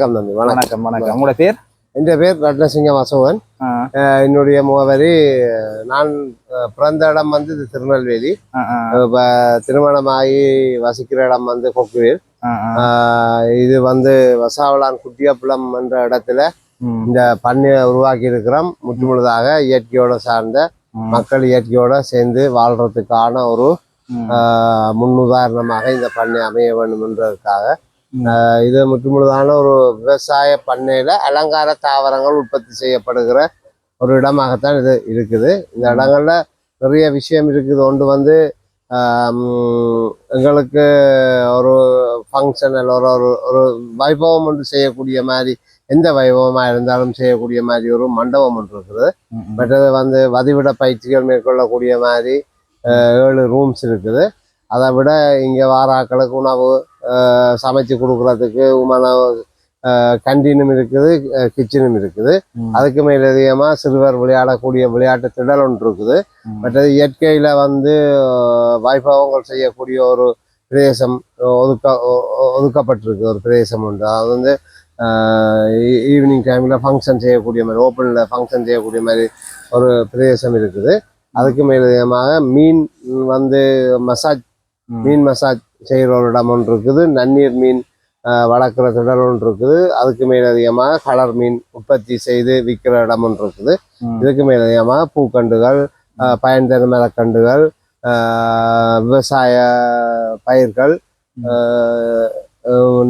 வணக்கம் தம்பி வணக்கம். வணக்கம் உங்களோட பேர்? என் பேர் ரத்னசிங்கம் அசோகன் என்னுடைய முகவரி நான் பிறந்த இடம் வந்து திருநெல்வேலி. ஆ, ஆ, இப்போ திருமணமாகி வசிக்கிற இடம் வந்து கொக்குவேல். இது வந்து வசாவளான் குட்டியப்புலம் என்ற இடத்துல இந்த பண்ணையை உருவாக்கி இருக்கிறோம் முற்றுமுழுதாக இயற்கையோட சார்ந்த மக்கள் இயற்கையோட சேர்ந்து வாழ்றதுக்கான ஒரு முன்னுதாரணமாக இந்த பண்ணை அமைய வேண்டும் என்றதுக்காக இது முற்றுமுழுதான ஒரு விவசாய பண்ணையில அலங்கார தாவரங்கள் உற்பத்தி செய்யப்படுகிற ஒரு இடமாகத்தான் இது இருக்குது. இந்த இடங்கள்ல நிறைய விஷயம் இருக்குது. ஒன்று வந்து எங்களுக்கு ஒரு ஃபங்க்ஷன் ஒரு ஒரு ஒரு வைபவம் ஒன்று செய்யக்கூடிய மாதிரி எந்த வைபவமாக இருந்தாலும் செய்யக்கூடிய மாதிரி ஒரு மண்டபம் ஒன்று இருக்குது. மற்றது வந்து வதிவிட பயிற்சிகள் மேற்கொள்ளக்கூடிய மாதிரி ஏழு ரூம்ஸ் இருக்குது. அதை விட இங்கே வாராக்களுக்கு உணவு சமைச்சு கொடுக்குறதுக்கு உணவு கண்டீனும் இருக்குது கிச்சனும் இருக்குது. அதுக்கு மேலதிகமாக சிறுவர் விளையாடக்கூடிய விளையாட்டு திடல் ஒன்று இருக்குது ம். மற்றது இயற்கையில் வந்து வைபவங்கள் செய்யக்கூடிய ஒரு பிரதேசம் ஒதுக்க ஒதுக்கப்பட்டிருக்கு ஒரு பிரதேசம் உண்டு அது வந்து ஈவினிங் டைமில் ஃபங்க்ஷன் செய்யக்கூடிய மாதிரி ஓப்பனில் ஃபங்க்ஷன் செய்யக்கூடிய மாதிரி ஒரு பிரதேசம் இருக்குது அதுக்கு மேலதிகமாக மீன் வந்து மசாஜ். மீன் மசாஜ் செய்கிற ஒரு இடம் ஒன்று இருக்குது நன்னீர் மீன் வளர்க்குற திடல் ஒன்று இருக்குது. அதுக்கு மேலதிகமாக கலர் மீன் உற்பத்தி செய்து விற்கிற இடம் ஒன்று இருக்குது. இதுக்கு மேலதிகமாக பூக்கண்டுகள் அஹ், பயன் தரும் மரக்கண்டுகள் விவசாய பயிர்கள்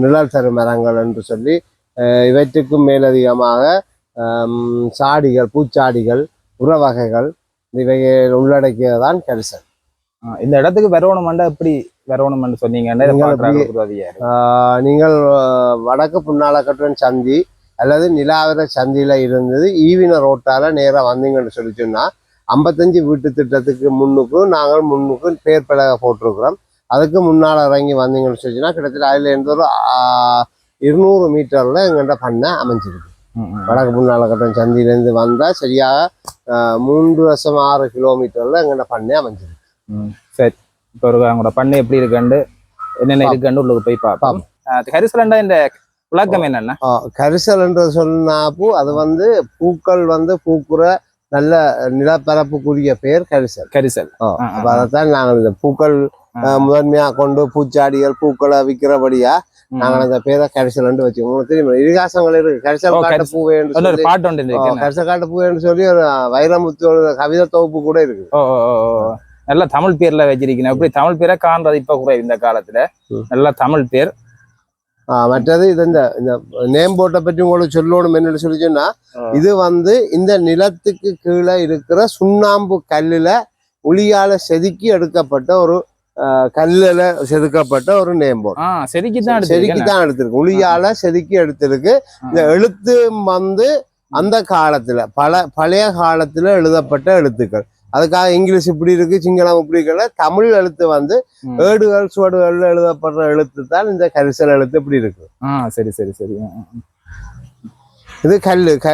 நிழல் தரும் மரங்கள் என்று சொல்லி இவற்றுக்கும் மேலதிகமாக சாடிகள் பூச்சாடிகள் உர வகைகள் இவைகள் உள்ளடக்கியதுதான் கரிசல். இந்த இடத்துக்கு வரணுமெண்டா எப்படி வரணும்னு சொன்னீங்கன்னா நீங்கள் வடக்கு புன்னாலக்கட்டுவன் சந்தி அல்லது நிலாவர சந்தியில இருந்தது ஈவின ரோட்டால நேரா வந்தீங்கன்னு சொல்லி சொன்னா ஐம்பத்தஞ்சு வீட்டு திட்டத்துக்கு முன்னுக்கும் நாங்கள் முன்னுக்கும் பேர் பலகை போட்டிருக்கிறோம். அதுக்கு முன்னால் இறங்கி வந்தீங்கன்னு சொல்லிச்சுன்னா கிட்டத்தட்ட அதுல இருந்து ஒரு இருநூறு மீட்டர்ல எங்கள்கிட்ட பண்ண அமைஞ்சிருக்கு. வடக்கு புன்னாலக்கட்டுவன் சந்தியிலேருந்து வந்தா சரியாக மூன்று வருஷம் ஆறு கிலோமீட்டர்ல எங்கள்கிட்ட பண்ண அமைஞ்சிருக்கு. சரி. இப்போ ஒரு உங்களோட பண்ணை எப்படி இருக்குன்னு என்னென்ன இருக்குன்னு உள்ளுக்கு போய் பார்ப்போம் ஹரிசலண்டா இந்த விளக்கம் என்னன்னா? ஆ, கரிசல் என்று சொன்னாப்போ அது வந்து பூக்கள் வந்து பூக்குற நல்ல நிலப்பரப்புக்குரிய பெயர் கரிசல். கரிசல். அதைத்தான் நாங்கள் இந்த பூக்கள் முதன்மையா கொண்டு பூச்சாடிகள் பூக்களை விற்கிறபடியா. நாங்கள் அந்த பேரை கரிசல் என்று வச்சு உங்களுக்கு தெரியும்? இதிகாசங்கள் இருக்கு. கரிசல் காட்டு. பூவே பாட்டு? கரிசல் காட்டு பூவே என்று சொல்லி ஒரு வைரமுத்து கவிதை தொகுப்பு கூட இருக்கு. நல்ல தமிழ் பேர்ல வச்சிருக்கீங்க. எப்படி தமிழ் பேரை காண்றது இப்ப குறைவு இந்த காலத்துல. நல்ல தமிழ் பேர். மற்றது இது இந்த இந்த நேம் போட்டை பற்றி உங்களுக்கு சொல்லணும் என்னன்னு சொல்லி சொன்னா. இது வந்து இந்த நிலத்துக்கு கீழே இருக்கிற சுண்ணாம்பு கல்லுல உளியால செதுக்கி எடுக்கப்பட்ட ஒரு கல்லுல செதுக்கப்பட்ட ஒரு நேம் போர்டு செதுக்கி தான் செதுக்கி தான் எடுத்திருக்கு. உளியால செதுக்கி எடுத்திருக்கு. இந்த எழுத்து வந்து அந்த காலத்துல பல பழைய காலத்துல எழுதப்பட்ட எழுத்துக்கள். அதுக்காக இங்கிலீஷ் இப்படி இருக்கு சிங்களம் இப்படி இருக்கல தமிழ் எழுத்து வந்து. ஏடுகள் சுவடுகள்ல எழுதப்படுற எழுத்து தான் இந்த கரிசல் எழுத்து இப்படி இருக்கு ஆ சரி சரி சரி. இது கல்லு க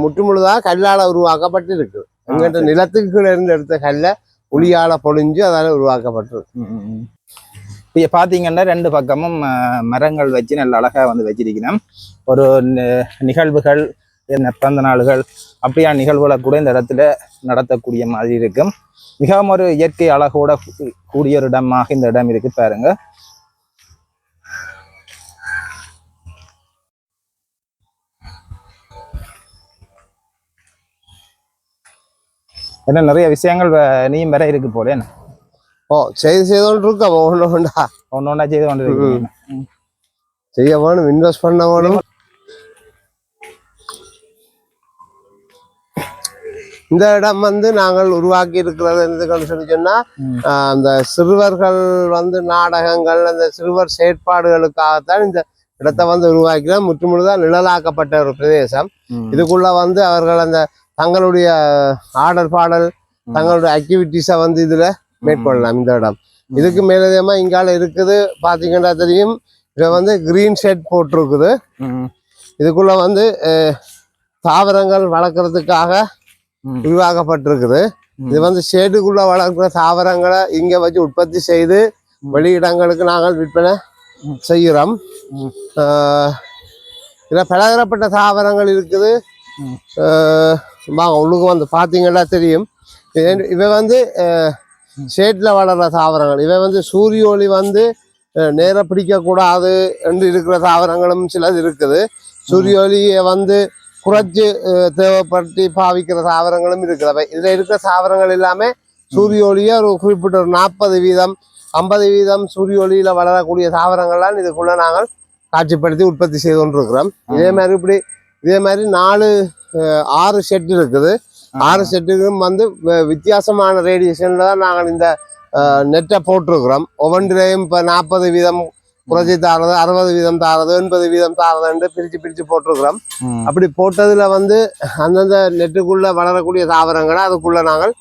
முற்று முழுதா கல்லால உருவாக்கப்பட்டு இருக்கு எங்கிட்ட. நிலத்துக்கு கீழே இருந்து எடுத்த கல்லை உளியால பொழிஞ்சு அதால உருவாக்கப்பட்டிருக்கு. இப்ப பாத்தீங்கன்னா ரெண்டு பக்கமும் மரங்கள் வச்சு நல்ல அழகா வந்து வச்சிருக்கணும் ஒரு நிகழ்வுகள் பிறந்த நாளுகள் அப்படியான நிகழ்வுகளை கூட இந்த இடத்துல நடத்தக்கூடிய மாதிரி இருக்கும் மிகவும் ஒரு இயற்கை அழகோட கூடிய ஒரு இடமாக இந்த இடம் இருக்கு பாருங்க. என்ன நிறைய விஷயங்கள் நீயும் வேற இருக்கு போல என்ன? ஓ செய்து செய்தோன்னு இருக்கோம் ஒன்று ஒன்றா ஒன்று ஒன்றா செய்து கொண்டு இருக்கீங்க. ம். செய்ய வேணும் இன்வெஸ்ட் பண்ண வேணும். இந்த இடம் வந்து நாங்கள் உருவாக்கி இருக்கிறது எதுக்குன்னு சொல்லி சொன்னா ம். ஆஹ், அந்த சிறுவர்கள் வந்து நாடகங்கள் அந்த சிறுவர் செயற்பாடுகளுக்காகத்தான் இந்த இடத்தை வந்து உருவாக்கினா முற்றுமுழுதா நிழலாக்கப்பட்ட ஒரு பிரதேசம். இதுக்குள்ள வந்து அவர்கள் அந்த தங்களுடைய ஆடல் பாடல். தங்களுடைய ஆக்டிவிட்டிஸை வந்து இதுல மேற்கொள்ளலாம் இந்த இடம் இதுக்கு மேலதிகமா இங்கால இருக்குது பாத்தீங்கன்னா தெரியும் இதை வந்து கிரீன் ஷெட் போட்டிருக்குது. இதுக்குள்ள வந்து தாவரங்கள் வளர்க்கறதுக்காக ம். இது வந்து ஷேடுக்குள்ள வளர்க்குற தாவரங்களை இங்க வச்சு உற்பத்தி செய்து. வெளியிடங்களுக்கு நாங்கள் விற்பனை. செய்கிறோம். இதில் பலதரப்பட்ட தாவரங்கள் இருக்குது. வாங்க உள்ளுக்கு வந்து பார்த்தீங்கன்னா தெரியும். இவை வந்து ஷேட்ல வளர்ற தாவரங்கள். இவை வந்து சூரிய ஒளி வந்து அஹ், நேர பிடிக்கக்கூடாது என்று இருக்கிற தாவரங்களும் சிலது இருக்குது. சூரிய ஒளியை வந்து குறைச்சு தேவைப்படுத்தி பாவிக்கிற தாவரங்களும் இருக்கிறவை இதில் இருக்கிற தாவரங்கள் எல்லாமே சூரிய ஒளியை ஒரு குறிப்பிட்ட ஒரு நாற்பது வீதம் ஐம்பது வீதம் சூரிய ஒளியில் வளரக்கூடிய தாவரங்கள்லாம் இதுக்குள்ள நாங்கள் காட்சிப்படுத்தி உற்பத்தி செய்து கொண்டிருக்கிறோம் இதே மாதிரி இப்படி இதே மாதிரி நாலு ஆறு செட் இருக்குது ஆறு செட்டுக்கும் வந்து வித்தியாசமான ரேடியேஷன்ல தான் நாங்கள் இந்த நெட்டை போட்டிருக்கிறோம் ஒவ்வொன்றிலையும் இப்போ நாற்பது வீதம் குறைச்சி தாரது அறுபது வீதம் தாரது எண்பது வீதம் தாரதுன்னு பிரித்து பிரித்து போட்டிருக்கிறோம். அப்படி போட்டதுல வந்து அந்தந்த நெட்டுக்குள்ள வளரக்கூடிய தாவரங்களை அதுக்குள்ள நாங்கள்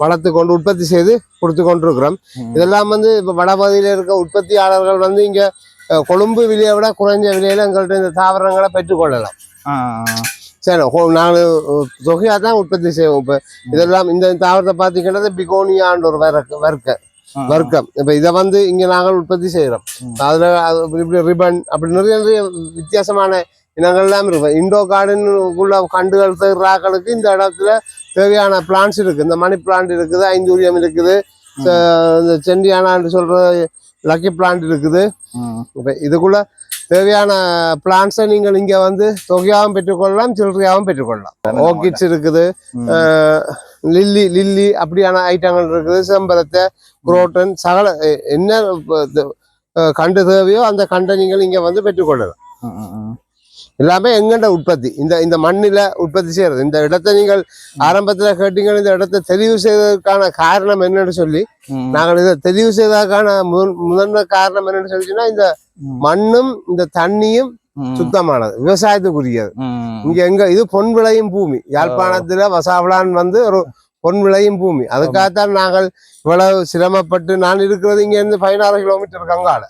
வளர்த்து கொண்டு உற்பத்தி செய்து கொடுத்து கொண்டிருக்கிறோம். இதெல்லாம் வந்து இப்போ வடபகுதியில் இருக்க உற்பத்தியாளர்கள் வந்து இங்க கொழும்பு விலையை விட குறைஞ்ச விலையில எங்கள்கிட்ட இந்த தாவரங்களை பெற்றுக்கொள்ளலாம் சரி நாங்கள் தொகையாக தான் உற்பத்தி செய்வோம் இப்போ இதெல்லாம் இந்த தாவரத்தை பார்த்தீங்கன்னா பிகோனியான்ற ஒரு வர்க்க வர்க்க. வர்க்கம். இப்போ இதை வந்து இங்கே நாங்கள் உற்பத்தி செய்கிறோம் ம். அதில் அது இப்படி ரிபன் அப்படி நிறைய நிறைய வித்தியாசமான இனங்கள்லாம் இருக்கும். இண்டோ கார்டனுக்குள்ள கண்டுகள் தேடுறாக்களுக்கு இந்த இடத்துல தேவையான பிளான்ஸ் இருக்குது இந்த மணி பிளான்ட் இருக்குது ஐந்தூரியம் இருக்குது இந்த செண்டியானான்னு சொல்கிற லக்கி பிளான்ட் இருக்குது. இப்போ இதுக்குள்ள தேவையான பிளான்ஸை நீங்கள் இங்கே வந்து தொகையாகவும் பெற்றுக்கொள்ளலாம் சில்லறையாகவும் பெற்றுக்கொள்ளலாம் ஓர்கிட்ஸ் இருக்குது லில்லி லில்லி அப்படியான ஐட்டங்கள் இருக்குது செம்பரத்தை குரோட்டன் சகல என்ன கண்டு தேவையோ அந்த கண்டை நீங்கள் இங்கே வந்து பெற்றுக்கொள்ளலாம். எல்லாமே எங்கண்ட உற்பத்தி இந்த இந்த மண்ணில உற்பத்தி செய்யறது இந்த இடத்தை நீங்கள் ஆரம்பத்துல கேட்டீங்க இந்த இடத்தை தெரிவு செய்வதற்கான காரணம் என்னன்னு சொல்லி. நாங்கள் இதை தெரிவு செய்வதற்கான முதன்- முதன்மை காரணம் என்னன்னு சொல்லிச்சுன்னா இந்த. மண்ணும் இந்த தண்ணியும். சுத்தமானது விவசாயத்துக்குரியது. இங்க எங்க இது பொன் விளையும் பூமி யாழ்ப்பாணத்துல வசாவளான் வந்து ஒரு பொன் விளையும் பூமி அதுக்காகத்தான் நாங்கள் இவ்வளவு சிரமப்பட்டு நான் இருக்கிறது இங்க இருந்து பதினாறு கிலோமீட்டர் கங்கால.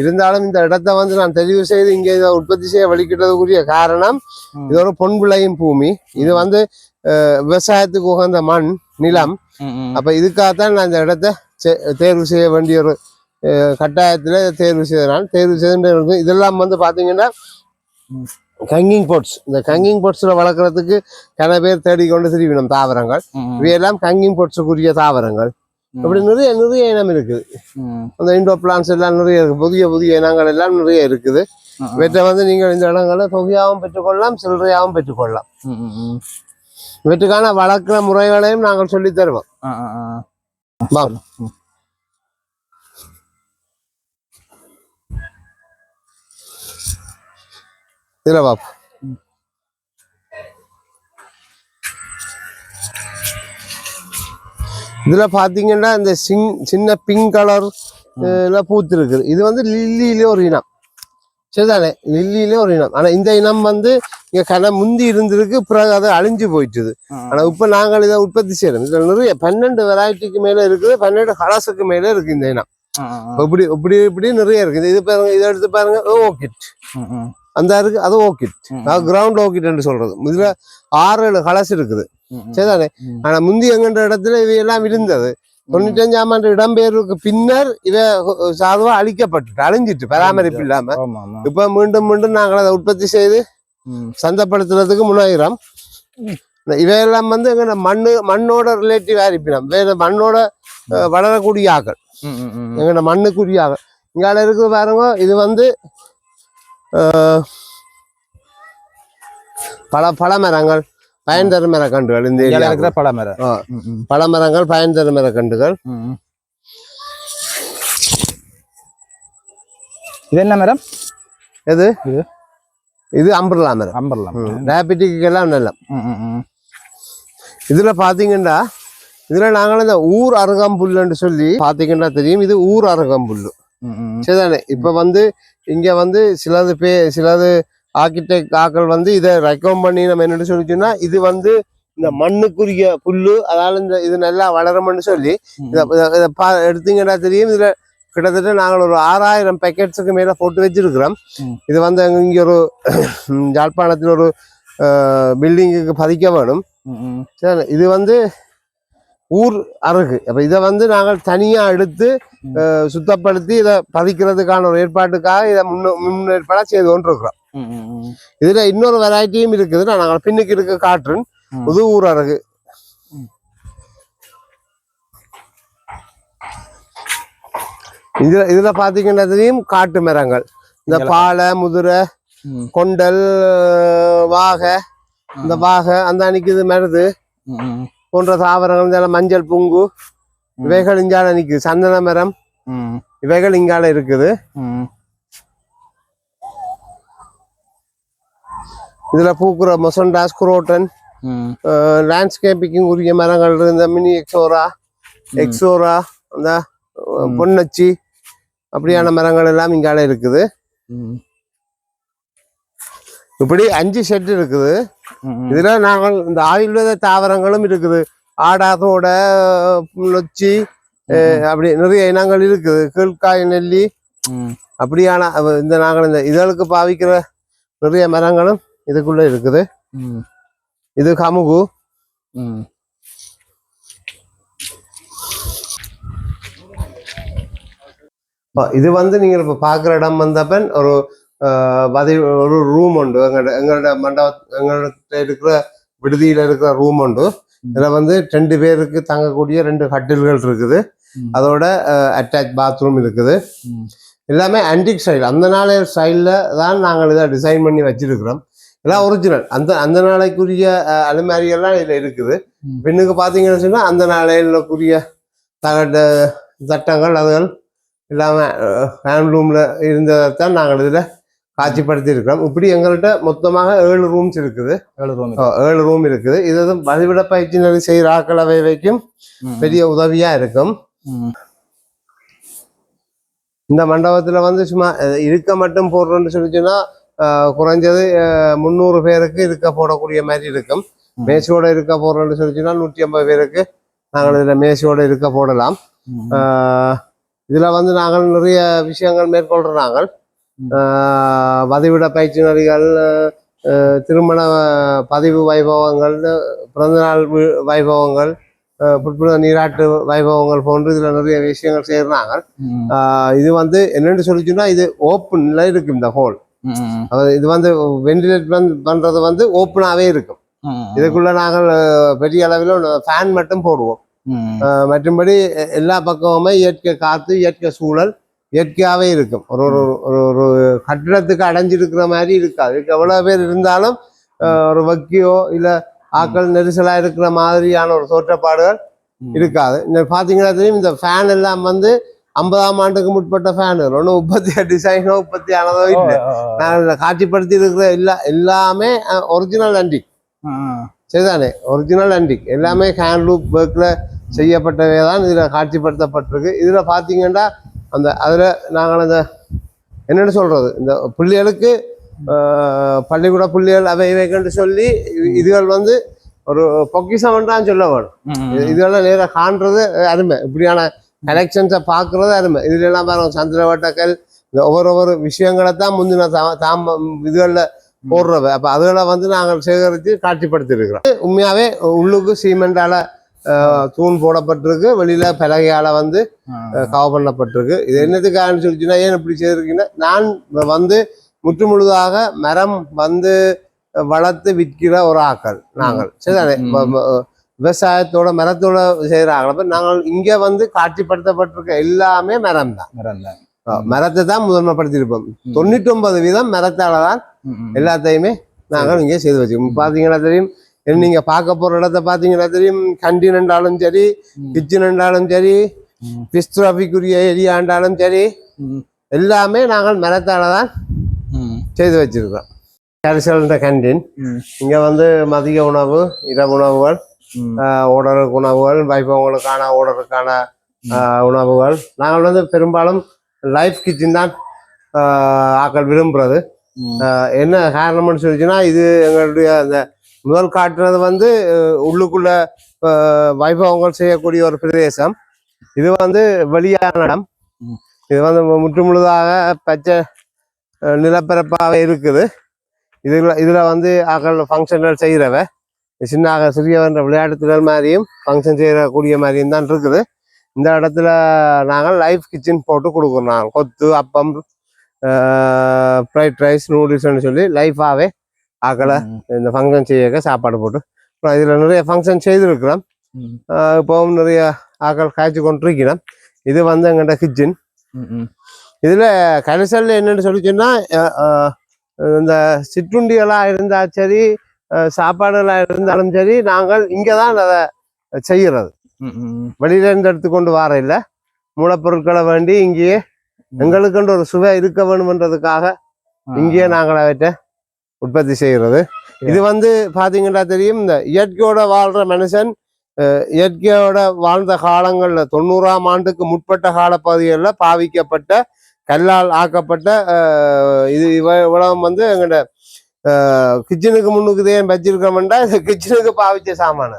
இருந்தாலும் இந்த இடத்தை வந்து நான் தெரிவு செய்து இங்க இதை உற்பத்தி செய்ய வலிக்கிட்டதுக்குரிய காரணம். இது ஒரு பொன் விளையும் பூமி இது வந்து விவசாயத்துக்கு உகந்த மண் நிலம். அப்ப இதுக்காகத்தான் நான் இந்த இடத்த தேர்வு செய்ய வேண்டிய ஒரு கட்டாயத்துல தேர்வு செய்தனால் தேர்வு செய்து இதெல்லாம் வந்து பாத்தீங்கன்னா ம். கங்கிங் போட்ஸ். இந்த கங்கிங் போட்ஸ்ல வளர்க்கறதுக்கு கன பேர் தேடிக்கொண்டு திரிவினம் தாவரங்கள். இவையெல்லாம் கங்கிங் போட்ஸுக்குரிய தாவரங்கள். இப்படி நிறைய நிறைய இனம் இருக்குது. அந்த இண்டோ பிளான்ஸ் எல்லாம் நிறைய இருக்கு. புதிய புதிய இனங்கள் எல்லாம் நிறைய இருக்குது. இவற்றை வந்து நீங்கள் இந்த இடங்களை தொகையாகவும் பெற்றுக்கொள்ளலாம் சில்லறையாகவும் பெற்றுக்கொள்ளலாம். இவற்றுக்கான வளர்க்கிற முறைகளையும் நாங்கள் சொல்லித் தருவோம். ஆ. வாங்க. இதுல பாத்தீங்கன்னா இந்த சிங் சின்ன பிங்க் கலர் பூத்து இருக்குது இது வந்து லில்லியிலே ஒரு இனம் சரிதானே லில்லியிலே ஒரு இனம் ஆனா இந்த இனம் வந்து இங்க கன முந்தி இருந்திருக்கு பிறகு அது அழிஞ்சு போயிட்டுது. ஆனா இப்ப நாங்கள் இதை உற்பத்தி செய்யறோம் இதுல நிறைய பன்னெண்டு வெரைட்டிக்கு மேல இருக்குது பன்னெண்டு கலர்ஸுக்கு மேல இருக்கு இந்த இனம். இப்படி இப்படி இப்படி நிறைய இருக்குது இது பாருங்க இதை எடுத்து பாருங்க ம். அந்த இருக்கு அது அது கிரவுண்ட் ஓகிட்னு சொல்றது. இதுல ஆறு ஏழு கலர்ஸ் இருக்குது. சரிதானே. ஆனா முந்தி எங்கன்ற இடத்துல இவையெல்லாம் இருந்தது. தொண்ணூத்தஞ்சாம் ஆண்டு இடம்பெயர்வுக்கு பின்னர் இவ சாதுவா அழிக்கப்பட்டு அழிஞ்சிட்டு பராமரிப்பு இல்லாம. இப்ப மீண்டும் மீண்டும் நாங்கள் அதை உற்பத்தி செய்து. சந்தைப்படுத்துறதுக்கு முன்னாயிரம் இவையெல்லாம் வந்து எங்க மண்ணு மண்ணோட ரிலேட்டிவ் இருப்பினம். வேற மண்ணோட வளரக்கூடிய ஆக்கள். எங்கட மண்ணுக்குரிய ஆக்கள். இங்கால இருக்குது பாருங்க இது வந்து பல பல மரங்கள் பயன் தரும் மரக்கன்றுகள் இந்த. இருக்கிற பழமரம் ஆ, ம், ம். பல மரங்கள் பயன் தரும் மரக்கன்றுகள். இது என்ன மரம் எது இது? இது அம்பர்லா மரம் அம்பர்லாம் டயபெட்டிக்கு எல்லாம் நல்ல. இதுல பாத்தீங்கன்னா இதுல நாங்கள் இந்த ஊர் அருகம்புல்லுன்னு சொல்லி பாத்தீங்கன்னா தெரியும் இது ஊர் அருகம்புல்லு. சரிதானே இப்ப வந்து இங்க வந்து சிலது பே சிலது ஆர்கிடெக்ட் ஆக்கள் வந்து இதை ரெக்கமெண்ட் பண்ணி நம்ம என்னன்னு சொல்லிச்சோம்னா இது வந்து இந்த மண்ணுக்குரிய புல்லு அதால இந்த இது நல்லா வளரும்னு சொல்லி இதை இதை- பா எடுத்தீங்கன்னா தெரியும். இதுல கிட்டத்தட்ட நாங்கள் ஒரு ஆறாயிரம் பேக்கெட்ஸுக்கு மேல போட்டு வச்சிருக்கிறோம். இது வந்து அங்க இங்க ஒரு யாழ்ப்பாணத்தில் ஒரு பில்டிங்குக்கு பதிக்க வேணும். சரி இது வந்து ஊர் அருகு. அப்ப இதை வந்து நாங்கள் தனியா எடுத்து சுத்தப்படுத்தி இதை பதிக்கிறதுக்கான ஒரு ஏற்பாட்டுக்காக இதை முன்ன முன்னேற்பாடாக செய்து கொண்டிருக்கிறோம். இதுல இன்னொரு வெரைட்டியும் இருக்குது. நான் நாங்கள் பின்னுக்கு இருக்க காட்டுறேன். புது ஊரகு இதுல இதுல பாத்தீங்கன்னா தெரியும் காட்டு மரங்கள். இந்த. பாலை முதுரை கொண்டல் வாகை இந்த வாகை அந்த அன்னைக்கு இது மருது. போன்ற தாவரங்கள் இந்த மஞ்சள் புங்கு இவைகள் இங்கால நிக்குது. சந்தன மரம். இவைகள் இங்கால இருக்குது. இதுல பூக்குற மொசண்டாஸ் குரோட்டன் லேண்ட்ஸ்கேப்பிங் உரிய மரங்கள் இந்த மினி எக்ஸோரா எக்ஸோரா அந்த. பொன்னச்சி அப்படியான மரங்கள் எல்லாம் இங்கால இருக்குது. இப்படி அஞ்சு செட் இருக்குது. இதுல நாங்கள் இந்த ஆயுர்வேத தாவரங்களும் இருக்குது. ஆடாதோட நொச்சி அப்படி நிறைய இனங்கள் இருக்குது. கீழ்காய் நெல்லி. அப்படியான இந்த நாங்கள் இந்த இதழுக்கு பாவிக்கிற நிறைய மரங்களும் இதுக்குள்ள இருக்குது. இது கமுகு. இது வந்து நீங்க இப்ப பாக்குற இடம் வந்தப்பன் ஒரு வதி ஒரு ரூம் உண்டு. எங்களோட எங்களோட மண்டப எங்கள்கிட்ட இருக்கிற விடுதியில இருக்கிற ரூம் உண்டு. இதுல வந்து ரெண்டு பேருக்கு தங்கக்கூடிய ரெண்டு கட்டில்கள் இருக்குது. அதோட அட்டாச் பாத்ரூம் இருக்குது. எல்லாமே ஆன்டிக் ஸ்டைல் அந்த நாளைய ஸ்டைலில் தான் நாங்கள் இதை டிசைன் பண்ணி வச்சிருக்கிறோம். எல்லாம் ஒரிஜினல் அந்த அந்த நாளைக்குரிய அஹ், அலுமாரி எல்லாம் இதில் இருக்குது. பெண்ணுக்கு பார்த்தீங்கன்னு சொன்னால் அந்த நாளையிலுக்குரிய தகட்ட சட்டங்கள் அதுகள் இல்லாமல் ஹேண்ட்லூமில் இருந்ததைத்தான் நாங்கள் இதில் காட்சிப்படுத்தி இருக்கிறோம் இப்படி எங்கள்கிட்ட மொத்தமாக ஏழு ரூம்ஸ் இருக்குது. ஏழு ஓ, ஏழு ரூம் இருக்குது. இது வந்து வழிவிட பயிற்சி நெறி செய்கிற ஆக்கள் அவை வைக்கும் பெரிய உதவியா இருக்கும். இந்த மண்டபத்துல வந்து சும்மா இருக்க மட்டும் போடுறோம்னு சொல்லிச்சுன்னா குறைஞ்சது முந்நூறு பேருக்கு இருக்க போடக்கூடிய மாதிரி இருக்கும். ம். மேசையோட இருக்க போடுறோம்னு சொல்லிச்சுன்னா நூற்றி ஐம்பது பேருக்கு நாங்கள் இதில் மேசையோட இருக்க போடலாம். இதுல வந்து நாங்கள் நிறைய விஷயங்கள் மேற்கொள்றோம் நாங்கள். வதிவிட பயிற்சினர்கள் அஹ், திருமண பதிவு வைபவங்கள் பிறந்தநாள் வைபவங்கள் அஹ், புட்புட நீராட்டு வைபவங்கள் போன்று இதுல நிறைய விஷயங்கள் செய்யறாங்க. ம், இது வந்து என்னன்னு சொல்லிச்சுன்னா இது ஓப்பன்ல இருக்கு இந்த ஹோல். இது வந்து வென்டிலேட் பண்றது வந்து ஓப்பனாவே இருக்கும். இதுக்குள்ள நாங்கள் பெரிய அளவில் ஃபேன் மட்டும் போடுவோம். மற்றும்படி எல்லா பக்கமுமே இயற்கை காத்து இயற்கை சூழல் இயற்கையாவே இருக்கும். ஒரு ஒரு ஒரு ஒரு கட்டிடத்துக்கு அடைஞ்சிருக்கிற மாதிரி இருக்காது. எவ்வளவு பேர் இருந்தாலும் ஒரு வக்கியோ இல்ல ஆக்கள் நெரிசலா இருக்கிற மாதிரியான ஒரு தோற்றப்பாடுகள். இருக்காது. இந்த பாத்தீங்கன்னா தெரியும் இந்த ஃபேன் எல்லாம் வந்து ஐம்பதாம் ஆண்டுக்கு முற்பட்ட ஃபேன் ஒன்றும் உற்பத்தி டிசைனோ உற்பத்தி ஆனதோ இல்லை. இதுல காட்சிப்படுத்தி இருக்கிற எல்லா எல்லாமே ஒரிஜினல் அண்டிக் சரிதானே? ஒரிஜினல் அண்டிக் எல்லாமே ஹேண்ட் லூப் ஒர்க்கில் செய்யப்பட்டவை தான் இதில் காட்சிப்படுத்தப்பட்டிருக்கு. இதில் பார்த்தீங்கன்னா அந்த அதில் நாங்கள் அந்த என்னென்னு சொல்கிறது இந்த பிள்ளைகளுக்கு பள்ளிக்கூட பிள்ளைகள் அவை இவைகள்னு சொல்லி இதுகள் வந்து ஒரு பொக்கிஷம் தான் சொல்ல வேணும். ம், இது- இதெல்லாம் நேராக காண்றது அருமை. இப்படியான கலெக்ஷன்ஸை பார்க்குறது அருமை. இதுல எல்லாம் பாருங்க சந்திரவட்டக்கல் இந்த ஒவ்வொரு ஒவ்வொரு விஷயங்களை தான் முந்தின தா- தாம்ப இதுகளில் போடுறவ. அப்போ அதுகளை வந்து நாங்கள் சேகரித்து காட்சிப்படுத்தி இருக்கிறோம் உண்மையாகவே உள்ளுக்கு சீமெண்டால தூண் போடப்பட்டிருக்கு. வெளியில பலகையால வந்து ம், கவர் பண்ணப்பட்டிருக்கு. இது என்னத்துக்காகன்னு சொல்லிச்சுன்னா ஏன் இப்படி செய்திருக்கீங்கன்னா நான் வந்து முற்று முழுதாக மரம் வந்து வளர்த்து விற்கிற ஒரு ஆக்கள் நாங்கள். சரிதானே? விவசாயத்தோட மரத்தோட செய்கிறாங்க அப்ப நாங்கள் இங்க வந்து காட்சிப்படுத்தப்பட்டிருக்க எல்லாமே மரம் தான் மறந்தேன். மரத்தை தான் முதன்மைப்படுத்தியிருப்போம். தொண்ணூற்றி ஒன்பது வீதம் மரத்தால தான். எல்லாத்தையுமே நாங்கள் இங்கே செய்து வச்சுக்கோம் பார்த்தீங்கன்னா தெரியும் நீங்க பார்க்க போற இடத்த பார்த்தீங்கன்னா தெரியும் கண்டின் என்றாலும் சரி ம். கிச்சன் என்றாலும் சரி ம். பிஸ்ட்ராஃபிக்குரிய ஏரியாண்டாலும் சரி எல்லாமே நாங்கள் மரத்தால தான் செய்து வச்சிருக்கோம் கரிசல்ன்ற கேண்டீன். இங்க வந்து மதிய உணவு இரவு உணவுகள் ஓடருக்கு உணவுகள் வைபவங்களுக்கான ஓடருக்கான உணவுகள். நாங்கள் வந்து பெரும்பாலும் லைஃப் கிச்சன் தான் ஆக்கள் விரும்புறது. என்ன காரணம்னு சொல்லிச்சுன்னா இது எங்களுடைய அந்த முதல் காட்டுறது வந்து உள்ளுக்குள்ள வைபவங்கள் செய்யக்கூடிய ஒரு பிரதேசம். இது வந்து வெளியான இடம். இது வந்து முற்று முழுதாக பச்சை நிலப்பரப்பாக இருக்குது. இதில் இதில் வந்து அகல் ஃபங்க்ஷன்கள் செய்கிறவ சின்ன சிறியவன்ற விளையாட்டுகள் மாதிரியும் ஃபங்க்ஷன் செய்யக்கூடிய மாதிரியும் தான் இருக்குது. இந்த இடத்துல நாங்கள் லைஃப் கிச்சன் போட்டு கொடுக்குறோம். நாங்கள் கொத்து அப்பம் ஃப்ரைட் ரைஸ் நூடுல்ஸ்னு சொல்லி லைஃபாகவே ஆக்களை இந்த ஃபங்க்ஷன் செய்ய சாப்பாடு போட்டு. அப்புறம் இதில் நிறைய ஃபங்க்ஷன் செய்திருக்கிறோம். இப்போவும் நிறைய ஆக்கள் காய்ச்சி கொண்டிருக்கிறோம். இது வந்து எங்கள்கிட்ட கிச்சன். இதில் கரிசல் என்னன்னு சொல்லி இந்த சிற்றுண்டிகளாக இருந்தால் சரி சாப்பாடுகளாக இருந்தாலும் சரி நாங்கள் இங்கே தான் அதை செய்கிறது. வெளியில இருந்து எடுத்துக்கொண்டு வர இல்லை மூலப்பொருட்களை வேண்டி இங்கேயே எங்களுக்குன்ற ஒரு சுவை இருக்க வேணுமென்றதுக்காக இங்கேயே நாங்கள் அவற்றை உற்பத்தி செய்கிறது. இது வந்து பாத்தீங்கன்னா தெரியும் இந்த இயற்கையோட வாழ்ற மனுஷன் இயற்கையோட வாழ்ந்த காலங்கள்ல தொண்ணூறாம் ஆண்டுக்கு முற்பட்ட காலப்பகுதிகளில் பாவிக்கப்பட்ட கல்லால் ஆக்கப்பட்ட இது இவ- இவ்வளவு வந்து எங்கட கிச்சனுக்கு முன்னுக்கு ஏன் வச்சிருக்கோம்டா இது கிச்சனுக்கு பாவிச்ச சாமான.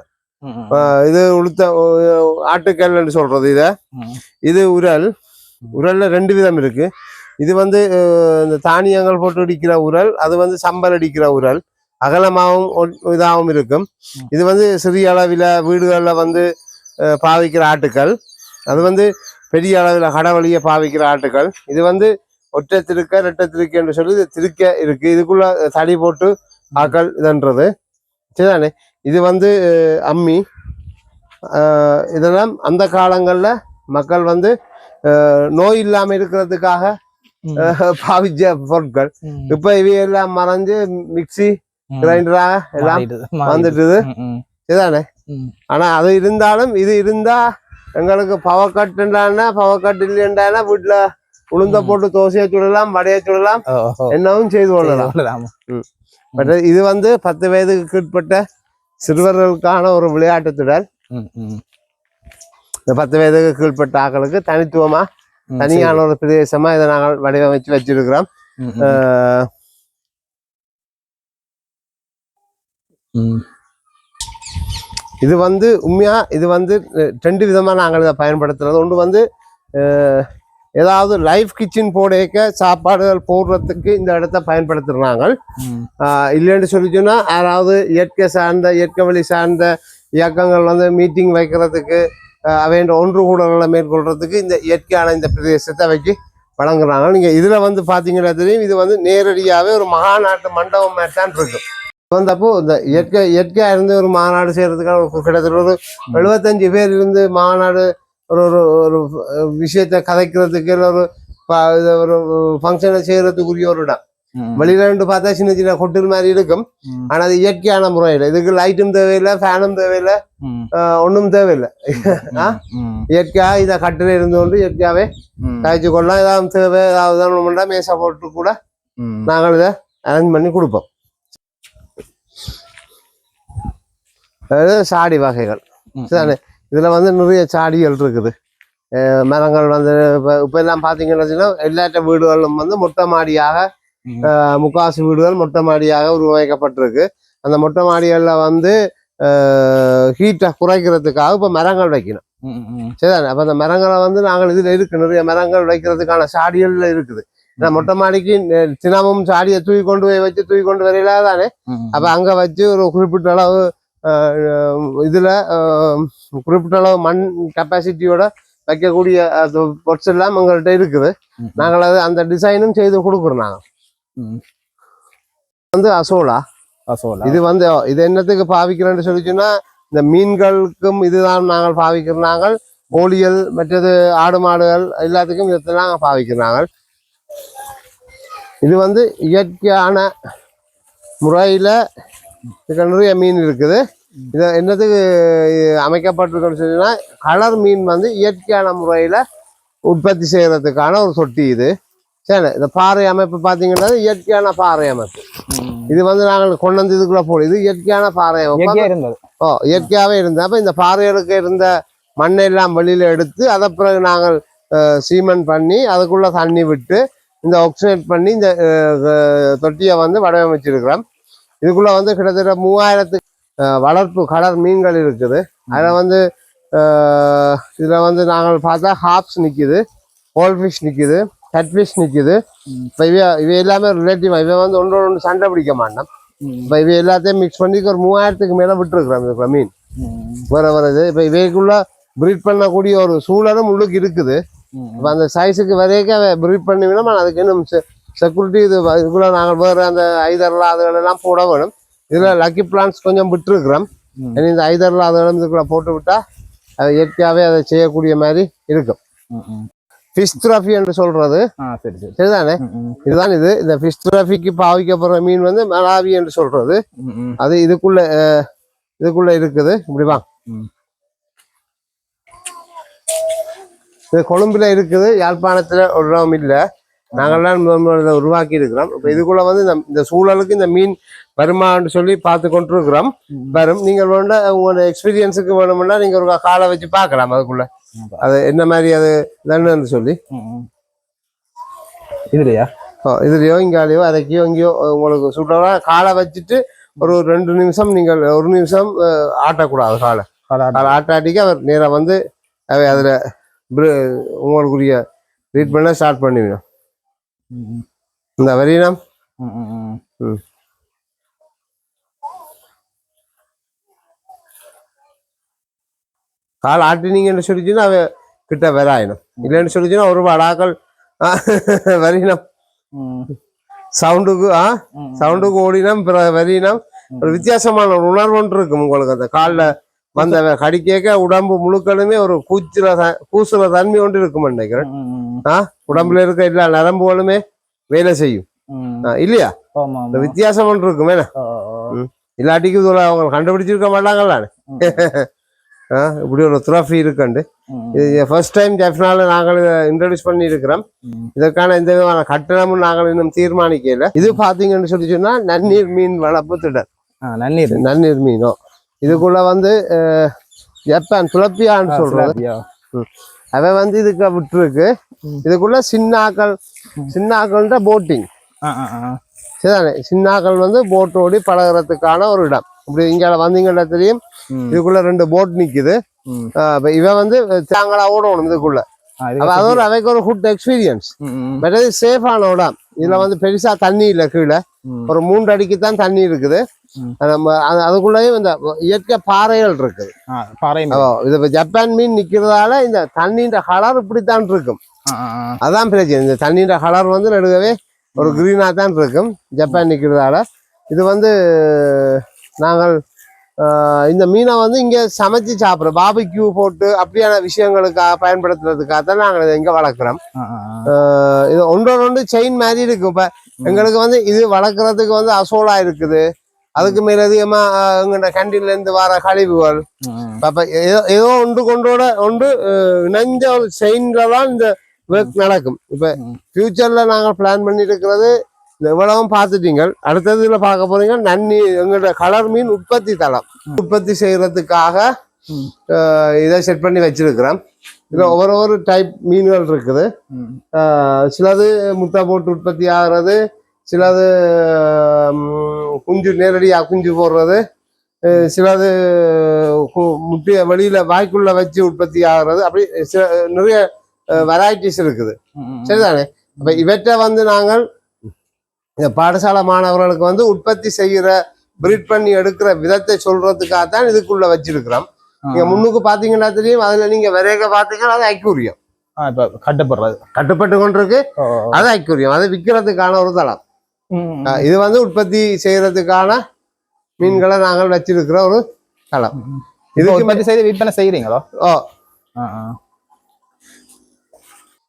இது உளுத்த ஆட்டுக்கல்னு சொல்றது இத. இது உரல். உரல்ல ரெண்டு விதம் இருக்கு. இது வந்து இந்த தானியங்கள் போட்டு அடிக்கிற உரல் அது வந்து சம்பல் அடிக்கிற உரல் அகலமாகவும் ஒ- இதாகவும் இருக்கும். இது வந்து சிறிய அளவில் வீடுகளில் வந்து பாவிக்கிற ஆட்டுக்கள். அது வந்து பெரிய அளவில் கடவழியை பாவிக்கிற ஆட்டுக்கள். இது வந்து ஒற்றை திருக்க ரெட்டை திருக்க என்று சொல்லி இது திருக்க இருக்கு. இதுக்குள்ள தடி போட்டு ஆக்கள் இதுன்றது. சரிதானே? இது வந்து அம்மி. இதெல்லாம் அந்த காலங்களில் மக்கள் வந்து நோய் இல்லாமல் இருக்கிறதுக்காக பாவிச்ச பொருட்கள். இப்போ இவையெல்லாம் மறைஞ்சு மிக்சி ம். கிரைண்டராக எல்லாம். வந்துட்டுது ம். ஆனா அது இருந்தாலும் இது இருந்தா எங்களுக்கு பவர் கட்டுண்டானா பவர் கட் இல்லைன்றானா வீட்டுல உளுந்த. போட்டு தோசையை சுடலாம் வடையை சுடலாம். என்னவும் செய்து கொள்ளலாம். பட் இது வந்து பத்து வயதுக்கு கீழ்ப்பட்ட சிறுவர்களுக்கான ஒரு விளையாட்டு திடல் இந்த பத்து வயதுக்கு கீழ்ப்பட்ட ஆக்களுக்கு தனித்துவமா. தனியான ஒரு பிரதேசமா இதை நாங்கள் வடிவமைச்சு வச்சிருக்கிறோம். இது வந்து உண்மையா இது வந்து ரெண்டு விதமா நாங்கள் இதை பயன்படுத்துறது. ஒன்று வந்து ஏதாவது லைஃப் கிச்சன் போடையக்க சாப்பாடுகள் போடுறதுக்கு இந்த இடத்த பயன்படுத்துறாங்க இல்லைன்னு சொல்லி சொன்னா யாராவது இயற்கை சார்ந்த இயற்கை வழி சார்ந்த இயக்கங்கள் வந்து மீட்டிங் வைக்கிறதுக்கு அவைன்ற ஒன்று கூடலை மேற்கொள்றதுக்கு இந்த இயற்கையான இந்த பிரதேசத்தை வச்சு வழங்குறாங்க. நீங்கள் இதில் வந்து பார்த்தீங்கன்னா தெரியும் இது வந்து நேரடியாகவே ஒரு மகாநாட்டு மண்டபம் மாதிரி தான் இருக்கும் வந்தப்போ இந்த இயற்கை இயற்கையாக இருந்து ஒரு மாநாடு செய்யறதுக்கான ஒரு கிட்டத்தட்ட ஒரு எழுபத்தஞ்சு பேர் இருந்து மாநாடு ஒரு ஒரு ஒரு விஷயத்தை கதைக்கிறதுக்கு இல்லை ஒரு இது ஒரு ஃபங்க்ஷனை செய்கிறதுக்குரிய ஒரு இடம். வெளியில பார்த்தா சின்ன சின்ன கொட்டில் மாதிரி இருக்கும் ஆனா அது இயற்கையான முறையில் இதுக்கு லைட்டும் தேவையில்லை ஃபேனும் தேவையில்லை ம், ஆஹ் ஒண்ணும் தேவையில்லை இயற்கையா இதை கட்டில இருந்து கொண்டு இயற்கையாவே காய்ச்சி கொள்ளலாம் ஏதாவது தேவை ஏதாவது மேசா போட்டு கூட. நாங்கள் இதை அரேஞ்ச் பண்ணி கொடுப்போம் அதாவது சாடி வகைகள் இதுல வந்து நிறைய சாடிகள் இருக்குது மரங்கள் வந்து இப்போ இப்போ எல்லாம் பார்த்தீங்கன்னு வச்சுன்னா எல்லாட்ட வீடுகளும் வந்து மொட்டை மாடியாக முக்காசு வீடுகள் மொட்டை மாடியாக உருவாக்கப்பட்டிருக்கு. அந்த மொட்டை மாடிகளில் வந்து ஹீட்டை குறைக்கிறதுக்காக இப்போ மரங்கள் வைக்கணும். சரிதானே? அப்போ அந்த மரங்களை வந்து நாங்கள் இதில் இருக்கு நிறைய மரங்கள் வைக்கிறதுக்கான சாடிகள் இருக்குது. ஏன்னா மொட்டை மாடிக்கு தினமும் சாடியை தூக்கி கொண்டு போய் வச்சு தூக்கி கொண்டு வரையில தானே அப்ப அங்க வச்சு ஒரு குறிப்பிட்ட அளவு இதுல குறிப்பிட்ட அளவு மண் கெப்பாசிட்டியோட வைக்கக்கூடிய பொட்ஸ் எல்லாம் எங்கள்கிட்ட இருக்குது. நாங்கள் அது அந்த டிசைனும் செய்து கொடுக்குறோம் நாங்கள். வந்து அசோலா அசோலா. இது வந்து இது என்னத்துக்கு பாவிக்கிறோம்னு சொல்லி சொன்னா இந்த மீன்களுக்கும் இதுதான் நாங்கள் பாவிக்கிறோம் நாங்கள் கோழிகள் மற்றது ஆடு மாடுகள் எல்லாத்துக்கும் இதெல்லாம் நாங்கள் பாவிக்கிறோம் நாங்கள் இது வந்து இயற்கையான முறையில் நிறைய மீன் இருக்குது இது என்னத்துக்கு அமைக்கப்பட்டிருக்குன்னு சொன்னா கலர் மீன் வந்து இயற்கையான முறையில் உற்பத்தி செய்யறதுக்கான ஒரு தொட்டி இது சரி இந்த பாறை அமைப்பு பார்த்தீங்கன்னா இயற்கையான பாறை அமைப்பு. இது வந்து நாங்கள் கொண்டு வந்து இதுக்குள்ள போடுது இது இயற்கையான பாறை அமைப்பு. ஓ இயற்கையாகவே இருந்தது. அப்போ இந்த பாறைகளுக்கு இருந்த மண்ணெல்லாம் வெளியில எடுத்து அதை பிறகு நாங்கள் சீமெண்ட் பண்ணி அதுக்குள்ள தண்ணி விட்டு இந்த ஆக்சினேட் பண்ணி இந்த தொட்டியை வந்து வடிவமைச்சிருக்கிறோம். இதுக்குள்ள வந்து கிட்டத்தட்ட மூவாயிரத்து வளர்ப்பு கடல் மீன்கள் இருக்குது. அதில் வந்து இதுல வந்து நாங்கள் பார்த்தா ஹாப்ஸ் நிக்குது ஹோல் ஃபிஷ் நிக்குது. கட்ஃபிஷ் நிக்குது. ம். இப்போ இவ இவ எல்லாமே ரிலேட்டிவ் இவன் வந்து ஒன்றோட ஒன்று சண்டை பிடிக்க மாட்டான். இப்போ இவ எல்லாத்தையும் மிக்ஸ் பண்ணி ஒரு மூவாயிரத்துக்கு மேலே விட்டுருக்குறோம் இதுக்குள்ள மீன். வர வருது இப்போ இவைக்குள்ள ப்ரீட் பண்ணக்கூடிய ஒரு சூழலும் உள்ளுக்கு இருக்குது. இப்போ அந்த சைஸுக்கு வரைக்கும் அவ ப்ரீட் பண்ணிவினா அதுக்கு இன்னும் செக்யூரிட்டி இது இதுக்குள்ள நாங்கள் வேறு அந்த ஐதர்லா அதுகளெல்லாம் போட வேணும். இதில் லக்கி பிளான்ஸ் கொஞ்சம் விட்டுருக்குறோம். இனி இந்த ஐதர்லா அதுகளும் இதுக்குள்ள போட்டு விட்டா அது இயற்கையாகவே அதை செய்யக்கூடிய மாதிரி இருக்கும். ஃபிஷ் த்ராஃபி என்று சொல்றது. சரிதானே. இதுதான் இது. இந்த ஃபிஷ் த்ராஃபிக்கு பாவிக்கப்படுற மீன் வந்து மலாவி என்று சொல்றது. அது இதுக்குள்ள இதுக்குள்ள இருக்குது. இப்படி வா. ம். இது கொழும்புல இருக்குது. யாழ்ப்பாணத்துல ஒரு இடம் இல்லை. நாங்கள்லாம் உருவாக்கி இருக்கிறோம் இப்போ இதுக்குள்ள வந்து இந்த சூழலுக்கு இந்த மீன் வருமான்னு சொல்லி பார்த்து கொண்டு இருக்கிறோம் வரும். நீங்கள் வேண்ட உங்களோட எக்ஸ்பீரியன்ஸுக்கு வேணும்னா நீங்க ஒரு காலை வச்சு பார்க்கலாம் அதுக்குள்ள. அது என்ன மாதிரி அது என்னன்னு சொல்லி. இதுலையா? இதுலயோ இங்காலேயோ அதைக்கியோ இங்கேயோ உங்களுக்கு சூட்டராக காலை வச்சுட்டு ஒரு ரெண்டு நிமிஷம் நீங்கள் ஒரு நிமிஷம் ஆட்டக்கூடாது காலை. காலை ஆட்டாட்டிக்கு அவர் நேரா வந்து அதுல உங்களுக்குரிய ட்ரீட்மெண்ட்டை ஸ்டார்ட் பண்ணுவீங்க ம், ம். இந்த வரினம். கால் ஆட்டினீங்கன்னு சொல்லிச்சுன்னா அவ கிட்ட வராயினும் இல்லைன்னு சொல்லிச்சுன்னா ஒரு வடாக்கள் வரினம் சவுண்டுக்கு ஆ. சவுண்டுக்கு ஓடினம் பிற வரினம் ஒரு வித்தியாசமான ஒரு உணர்வு ஒன்று இருக்கும் உங்களுக்கு அந்த காலில் வந்த அவ கடிக்க உடம்பு முழுக்கலுமே ஒரு கூச்சுற த- கூசுற தன்மை ஒன்று இருக்கும் நினைக்கிறேன். ம், ம், ஆ? உடம்புல இருக்க எல்லா நரம்புகளுமே வேலை செய்யும். இல்லையா? இந்த. வித்தியாசம் ஒன்று இருக்குமே ஆ. இல்லாட்டிக்கு அவங்க கண்டுபிடிச்சிருக்க மாட்டாங்கல்ல ம், ஆ, இப்படி ஒரு த்ரோஃபி இருக்குண்டு. இது ஃபர்ஸ்ட் டைம் ஜெஃப்னால நாங்கள் இதை இன்ட்ரடியூஸ் பண்ணி இருக்கிறோம். இதற்கான எந்த விதமான கட்டணமும் நாங்கள் இன்னும் தீர்மானிக்கல. இது பாத்தீங்கன்னு சொல்லி சொன்னா நன்னீர் மீன் வளர்ப்பு திடல் ஆ, நன்னீர். நன்னீர் மீனோ. இதுக்குள்ள வந்து ஜப்பான் துளப்பியான்னு சொல்றது. சிலாப்பியா. அவ வந்து இதுக்கு விட்டுருக்கு. இதுக்குள்ள சின்னாக்கள் சின்னாக்கள்ன்ற போட்டிங். சரிதானே? சின்னாக்கள் வந்து போட் ஓடி பழகுறதுக்கான ஒரு இடம். இப்படி இங்க வந்தீங்கன்னா தெரியும்? இதுக்குள்ள ரெண்டு போட் நிக்குது. ம். அஹ், இப்ப இவ வந்து தாங்களா ஓடணும் இதுக்குள்ள. அது ஒரு அவைக்கு ஒரு ஃபுட் எக்ஸ்பீரியன்ஸ் மற்றது சேஃபான இடம். இதுல வந்து பெருசா தண்ணி இல்லை கீழே. ஒரு மூன்று அடிக்கு தான் தண்ணி இருக்குது. நம்ம அது- அதுக்குள்ளேயும் இந்த இயற்கை பாறைகள் இருக்குது. பாறை இது ஜப்பான் மீன் நிக்கிறதால இந்த தண்ணின்ற கலர் இப்படித்தான் இருக்கும். அதான் பிரச்சனை. இந்த தண்ணின்ற கலர் வந்து நடுகவே ஒரு கிரீனா தான் இருக்கும் ஜப்பான் நிக்கிறதால. இது வந்து நாங்கள் இந்த மீனை வந்து இங்க சமைச்சு சாப்பிட்றோம். பாபிக்யூ போட்டு அப்படியான விஷயங்களுக்காக பயன்படுத்துறதுக்காக தான் நாங்கள் இதை இங்க வளர்க்குறோம். இது ஒன்றோட ஒன்று செயின் மாதிரி இருக்கும். இப்ப எங்களுக்கு வந்து இது வளர்க்குறதுக்கு வந்து அசோலா இருக்குது. அதுக்கு மேலதிகமா ஆஹ், எங்கள்ட கேண்டீன்ல இருந்து வர கழிவுகள். அப்ப ஏதோ ஏதோ ஒன்று கொண்டோட ஒன்று இணைஞ்ச ஒரு செயின்ல தான் இந்த ஒர்க் நடக்கும். இப்ப. ஃபியூச்சர்ல நாங்க பிளான் பண்ணி இருக்கிறது இந்த இவ்வளவும் பார்த்துட்டீங்க அடுத்ததுல பார்க்க போறீங்க நன்னி எங்களோட கலர் மீன் உற்பத்தி தளம். உற்பத்தி செய்யறதுக்காக இதை செட் பண்ணி வச்சிருக்கிறோம். இதுல ஒவ்வொரு ஒரு டைப் மீன்கள் இருக்குது. சிலது முட்டை போட்டு உற்பத்தி ஆகிறது சிலது குஞ்சு நேரடியாக குஞ்சு போடுறது. சிலது முட்டைய வெளியில வாய்க்குள்ள வச்சு உற்பத்தி ஆகிறது. அப்படி சில நிறைய வெரைட்டிஸ் இருக்குது. சரிதானே? அப்ப இவற்றை வந்து நாங்கள் இந்த பாடசாலை மாணவர்களுக்கு வந்து உற்பத்தி செய்கிற பிரீட் பண்ணி எடுக்கிற விதத்தை சொல்றதுக்காக தான் இதுக்குள்ள வச்சிருக்கிறோம். நீங்க முன்னுக்கு பாத்தீங்கன்னா தெரியும் அதுல நீங்க விரைக பாத்தீங்கன்னா அது ஐக்கூரியம் கட்டப்படுறது. கட்டுப்பட்டு கொண்டிருக்கு. அது ஐக்கூரியம் அது விற்கிறதுக்கான ஒரு தளம். இது வந்து உற்பத்தி செய்யறதுக்கான மீன்களை நாங்கள் வச்சிருக்கிற ஒரு உற்பத்தி செய்து விற்பனை செய்யறீங்களோ ஓ.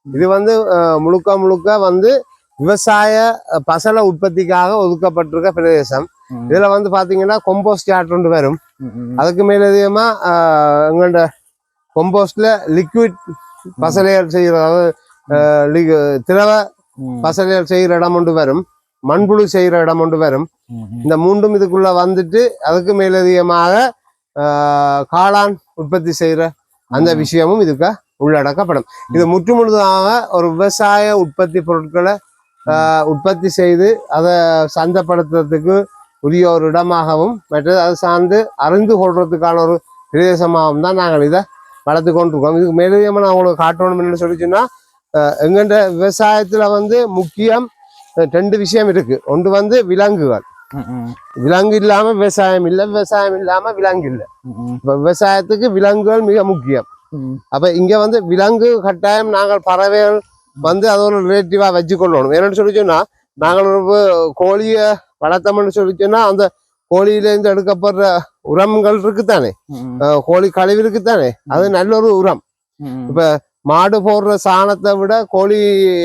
இது வந்து முழுக்க முழுக்க வந்து விவசாய பசல உற்பத்திக்காக ஒதுக்கப்பட்டிருக்க பிரதேசம். இதுல வந்து பாத்தீங்கன்னா கொம்போஸ்ட் யார்ட் ஒன்று வரும். அதுக்கு மேலதிகமா எங்களோட கொம்போஸ்ட்ல லிக்விட் பசலைகள் செய்யற திரவ. பசலைகள் செய்யற இடம் ஒன்று வரும் மண்புழு செய்யற இடம் ஒன்று வரும். இந்த மூன்றும் இதுக்குள்ள வந்துட்டு அதுக்கு மேலதிகமாக காளான் உற்பத்தி செய்யற அந்த. விஷயமும் இதுக்கு உள்ளடக்கப்படும். இது முற்றுமுழுதாக ஒரு விவசாய உற்பத்தி பொருட்களை உற்பத்தி செய்து அதை சந்தைப்படுத்துறதுக்கு உரிய ஒரு இடமாகவும் மற்றது அது சார்ந்து அறிந்து கொள்றதுக்கான ஒரு பிரதேசமாகவும் தான் நாங்கள் இதை வளர்த்து கொண்டிருக்கோம். இதுக்கு மேலதிகமாக நான் உங்களுக்கு காட்டணும் சொல்லி சொன்னா ஆஹ், எங்கள்ட விவசாயத்துல வந்து முக்கியம் ரெண்டு விஷயம் இருக்கு. ஒன்று வந்து விலங்குகள். விலங்கு இல்லாம விவசாயம் இல்லை விவசாயம் இல்லாம விலங்கு இல்லை. இப்ப விவசாயத்துக்கு விலங்குகள் மிக முக்கியம். அப்ப இங்க வந்து விலங்கு கட்டாயம் நாங்கள் பறவைகள் வந்து அதை ஒரு ரிலேட்டிவா வச்சுக்கொள்ளணும். என்னன்னு சொல்லி சொன்னா நாங்கள் ஒரு கோழியை வளர்த்தோம்னு சொல்லி சொன்னா அந்த கோழியில இருந்து எடுக்கப்படுற உரங்கள் இருக்குத்தானே? கோழி கழிவு இருக்குத்தானே? அது நல்ல ஒரு உரம். இப்ப மாடு போடுற சாணத்தை விட கோழி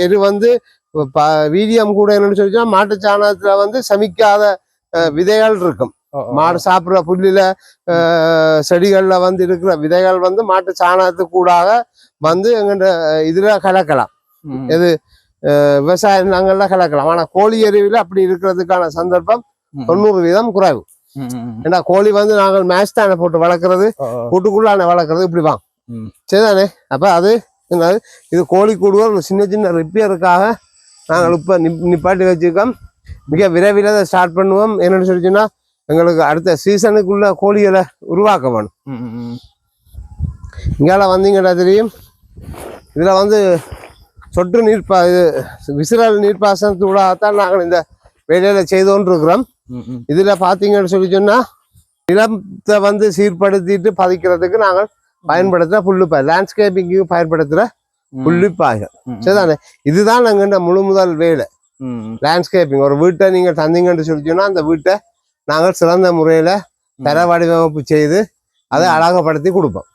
எரு வந்து வீரியம் கூட என்னன்னு சொல்லி சொன்னா மாட்டு சாணத்துல வந்து சமிக்காத விதைகள் இருக்கும். மாடு சாப்பிடுற புல்லுல செடிகள்ல வந்து இருக்கிற விதைகள் வந்து மாட்டு சாணத்துக்கு கூடாக வந்து எங்கிட்ட இதுல கலக்கலாம். அஹ், விவசாய நிலங்கள்ல கலக்கலாம். ஆனா கோழி எருவில அப்படி இருக்கிறதுக்கான சந்தர்ப்பம் தொண்ணூறு வீதம் குறைவு. ஏன்னா கோழி வந்து நாங்கள் மேட்ச் தானே போட்டு வளர்க்குறது கூட்டுக்குள்ளான வளர்க்குறது இப்படி வாங்க. சரிதானே? அப்ப அது என்னது இது கோழி கூடுவோம் சின்ன சின்ன ரிப்பேருக்காக நாங்கள் இப்போ நிப் நிப்பாட்டி வச்சிருக்கோம். மிக விரைவில் அதை ஸ்டார்ட் பண்ணுவோம். என்னன்னு சொல்லிச்சுன்னா எங்களுக்கு அடுத்த சீசனுக்குள்ள கோழிகளை உருவாக்க வேணும். இங்கால வந்தீங்கன்னா தெரியும். இதில் வந்து சொட்டு நீர்ப்பா இது விசிறல் நீர்ப்பாசனத்தூடாகத்தான் நாங்கள் இந்த வேலையில செய்து கொண்டிருக்கிறோம் ம், ம். இதுல பாத்தீங்கன்னு சொல்லி சொன்னா நிலத்தை வந்து சீர்படுத்திட்டு பதிக்கிறதுக்கு நாங்கள் பயன்படுத்துற புல்லுப்பாய் லேண்ட்ஸ்கேப்பிங்க்கு பயன்படுத்துற ம். சரிதானே? இதுதான் நாங்க முழு முதல் வேலை. லேண்ட்ஸ்கேப்பிங் ஒரு வீட்டை நீங்க தந்தீங்கன்னு சொல்லி சொன்னா அந்த வீட்டை நாங்கள் சிறந்த முறையில தர வடிவமைப்பு செய்து அதை அழகுபடுத்தி கொடுப்போம்.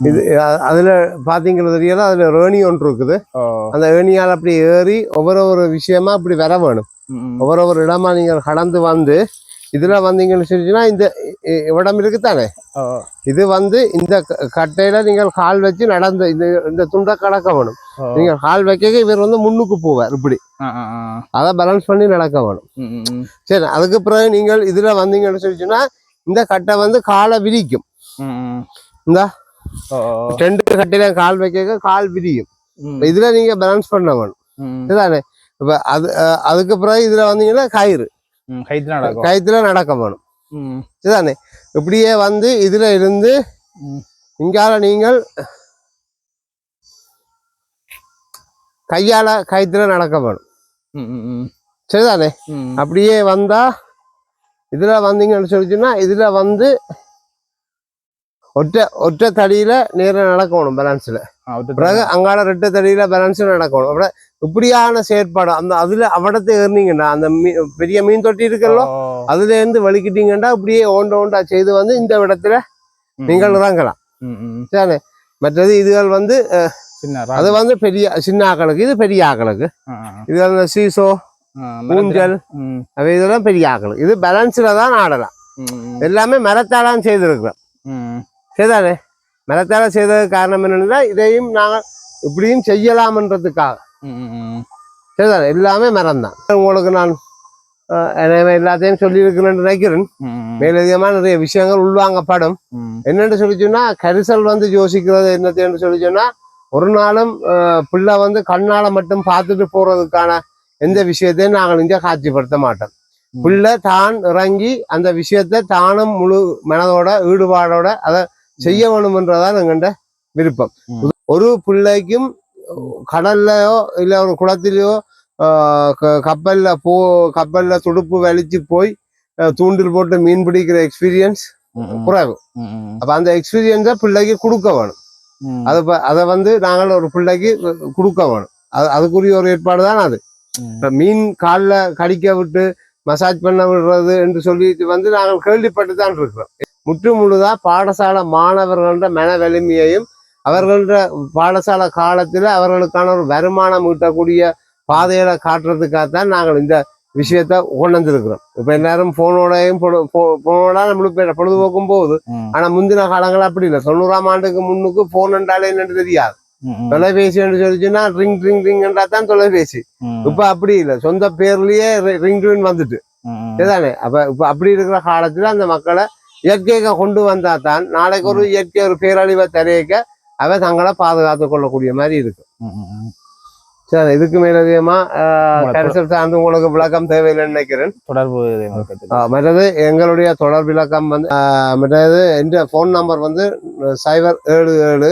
இது அதுல பாத்தீங்கிறது தெரியல அதுல ரேணி ஒன்று இருக்குது. அந்த ஏணியால் அப்படி ஏறி ஒவ்வொரு ஒரு விஷயமா அப்படி வர வேணும். ஒவ்வொரு ஒரு இடமா நீங்கள் கடந்து வந்து இதுல வந்தீங்கன்னு சொல்லிச்சுன்னா இந்த இடம் இருக்குதானே ஓ, இது வந்து இந்த கட்டையில நீங்கள் கால் வச்சு நடந்து இந்த இந்த துண்டை கடக்க வேணும். நீங்கள் கால் வைக்க இவர் வந்து முன்னுக்கு போவார் இப்படி. அதை பேலன்ஸ் பண்ணி நடக்க வேணும். சரி அதுக்கு பிறகு நீங்கள் இதுல வந்தீங்கன்னு சொல்லிச்சுன்னா இந்த கட்டை வந்து காலை விரிக்கும். இந்தா. ரெண்டு கட்டையில கால் வைக்க கால் விரியும். இதுல நீங்க பேலன்ஸ் பண்ண வேணும். இதுதானே? இப்ப அது அதுக்கு பிறகு இதுல வந்தீங்கன்னா கயிறு. கயிற்றுல நடக்க வேணும் இதுதானே இப்படியே வந்து இதுல இருந்து. இங்கால நீங்கள் கையால கயிற்றுல நடக்க வேணும். சரிதானே. அப்படியே வந்தா இதுல வந்தீங்கன்னு சொல்லிச்சுன்னா இதுல வந்து ஒற்றை ஒற்றை தடியில நேரா நடக்கணும் பேலன்ஸ்ல. பிறகு அங்கால ரெட்டை தடியில பேலன்ஸ்ல நடக்கணும் அப்புறம் இப்படியான செயற்பாடு. அந்த அதுல அவடத்தை ஏறினீங்கன்னா அந்த பெரிய மீன் தொட்டி இருக்கല്ലോ ஓ, அதுல இருந்து வலிக்கிட்டீங்கன்னா அப்படியே ஓண்ட ஓண்டா செய்து வந்து இந்த இடத்துல ம், நீங்கள் இறங்கலாம். சரிதானே? மற்றது இதுகள் வந்து அது. வந்து பெரிய சின்ன ஆக்களுக்கு இது பெரிய ஆக்களுக்கு. இது அந்த சீசோ ஊஞ்சல் அவை இதெல்லாம் பெரிய ஆக்களுக்கு இது பேலன்ஸ்ல தான் ஆடலாம். எல்லாமே மரத்தாலாம் செய்திருக்கிறோம். சரிதானே? மரத்தால செய்ததுக்கு காரணம் என்னன்னா இதையும் நாங்கள் இப்படியும் செய்யலாம்ன்றதுக்காக. சரிதானே எல்லாமே மரம் தான் உங்களுக்கு நான் எல்லாத்தையும் சொல்லியிருக்கிறேன்னு நினைக்கிறேன் ம், ம். மேலதிகமாக நிறைய விஷயங்கள் உள்வாங்கப்படும். என்னன்னு சொல்லி சொன்னா கரிசல் வந்து யோசிக்கிறது என்னத்தைன்னு சொல்லி சொன்னா ஒரு நாளும் பிள்ளை வந்து கண்ணால மட்டும் பார்த்துட்டு போறதுக்கான எந்த விஷயத்தையும் நாங்கள் இங்க காட்சிப்படுத்த மாட்டோம். பிள்ளை தான் இறங்கி அந்த விஷயத்தை தானும் முழு மனதோட ஈடுபாடோட அதை செய்ய வேணும்ன்றதான் எங்கள்ட விருப்பம். ஒரு பிள்ளைக்கும் கடல்லையோ இல்ல ஒரு குளத்திலேயோ கப்பல்ல போ கப்பல்ல துடுப்பு வலிச்சு போய் தூண்டில் போட்டு மீன் பிடிக்கிற எக்ஸ்பீரியன்ஸ். குறைவு. அப்ப அந்த எக்ஸ்பீரியன்ஸை பிள்ளைக்கு கொடுக்க வேணும். அதை அதை வந்து நாங்கள் ஒரு பிள்ளைக்கு கொடுக்க வேணும் அது அதுக்குரிய ஒரு ஏற்பாடு தான் அது மீன் காலில் கடிக்க விட்டு மசாஜ் பண்ண விடுறது என்று சொல்லிட்டு வந்து நாங்கள் கேள்விப்பட்டு தான் இருக்கிறோம் முற்று முழுதா பாடசாலை மாணவர்கள மன வலிமையையும் அவர்கள பாடசாலை காலத்துல அவர்களுக்கான ஒரு வருமானம் ஈட்டக்கூடிய பாதையில காட்டுறதுக்காகத்தான் நாங்கள் இந்த விஷயத்த கொண்டு வந்திருக்கிறோம் இப்ப எல்லாரும் போனோடையும் போனோட நம்மளுக்கு பொழுதுபோக்கும் போகுது. ஆனா முந்தின காலங்கள் அப்படி இல்லை தொண்ணூறாம் ஆண்டுக்கு முன்னுக்கு போன் என்றாலே என்னன்னு தெரியாது. தொலைபேசி என்று சொல்லிச்சுன்னா ரிங் ரிங் ரிங் என்றா தான் தொலைபேசி. இப்ப அப்படி இல்லை சொந்த பேர்லயே ரிங் ரிங் வந்துட்டு. சரிதானே அப்ப இப்ப அப்படி இருக்கிற காலத்துல அந்த மக்களை இயற்கைக்கு கொண்டு வந்தா தான் நாளைக்கு ஒரு இயற்கை ஒரு பேரழிவை தரையக்க அவ தங்களை பாதுகாத்து கொள்ளக்கூடிய மாதிரி இருக்கு. ம், ம், ம். சரி இதுக்கு மேலதிகமா கரிசல் சார்ந்து உங்களுக்கு விளக்கம் தேவையில்லைன்னு நினைக்கிறேன். தொடர்பு மற்றது எங்களுடைய தொடர் விளக்கம் வந்து மற்றது என்ற ஃபோன் நம்பர் வந்து சைபர் ஏழு ஏழு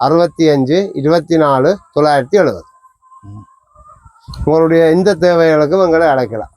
அறுபத்தி அஞ்சு இருபத்தி நாலு தொள்ளாயிரத்தி எழுபது. உங்களுடைய இந்த தேவைகளுக்கும் எங்களை அழைக்கலாம்